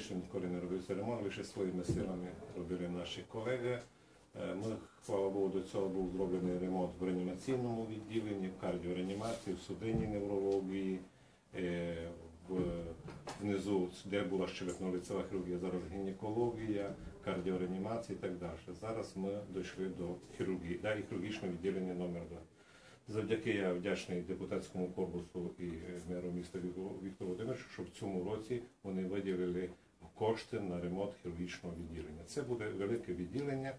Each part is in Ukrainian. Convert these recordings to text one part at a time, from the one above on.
практично ніколи не робився ремонт, лише своїми силами робили наші колеги. Е, Ми, слава Богу, до цього був зроблений ремонт в реанімаційному відділенні, в кардіореанімації, в судинній неврології, е, внизу, де була щелепно-лицева хірургія, зараз гінекологія, кардіореанімація і так далі. Зараз ми дійшли до хірургії, да, і хірургічного відділення номер 2. Завдяки я вдячний депутатському корпусу і меру міста Віктору Володимировичу, що в цьому році вони виділили кошти на ремонт хірургічного відділення. Це буде велике відділення,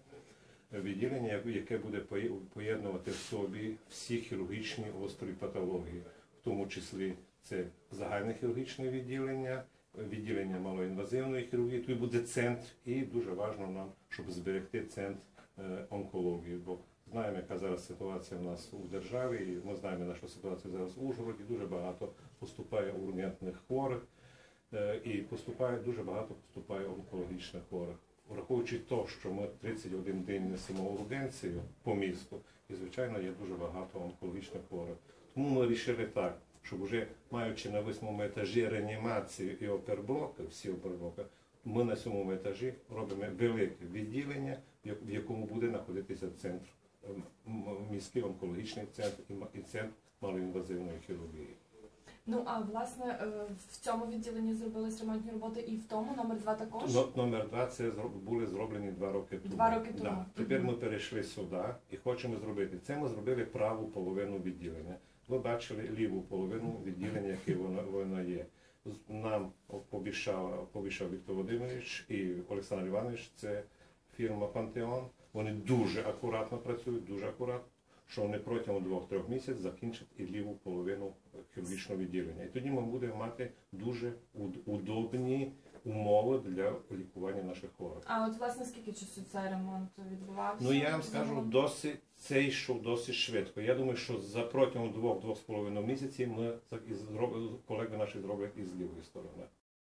відділення, яке буде поєднувати в собі всі хірургічні острі патології, в тому числі це загальне хірургічне відділення, відділення малоінвазивної хірургії. Тут буде центр, і дуже важливо нам, щоб зберегти центр е, онкології. Бо знаємо, яка зараз ситуація в нас у державі, і ми знаємо, нашу ситуацію зараз в Ужгороді. Дуже багато поступає ургентних хворих, і поступає дуже багато поступає онкологічних хворих. Враховуючи те, що ми 31 день несемо ургенцію по місту, і звичайно є дуже багато онкологічних хворих. Тому ми вирішили так, щоб вже маючи на восьмому етажі реанімацію і оперблоки, всі оперблоки, ми на сьомому етажі робимо велике відділення, в якому буде знаходитися центр, міський онкологічний центр і центр малоінвазивної хірургії. Ну а власне е, в цьому відділенні зробились ремонтні роботи і в тому номер два також. Но- Номер два це зро- були зроблені два роки тому. Два роки тому. Да. Тепер ми перейшли сюди і хочемо зробити. Це ми зробили праву половину відділення. Ви бачили ліву половину відділення, яке воно, воно є. З- Нам побіжав, побіжав Віктор Володимирович і Олександр Іванович, це фірма Пантеон. Вони дуже акуратно працюють, дуже акуратно, що вони протягом двох-трьох місяців закінчать і ліву половину хірургічного відділення. І тоді ми будемо мати дуже удобні умови для лікування наших хворих. А от власне скільки часу цей ремонт відбувався? Ну я вам скажу, досить це йшов досить швидко. Я думаю, що за протягом двох-двох з половиною місяців ми колеги наші зроблять і з лівої сторони.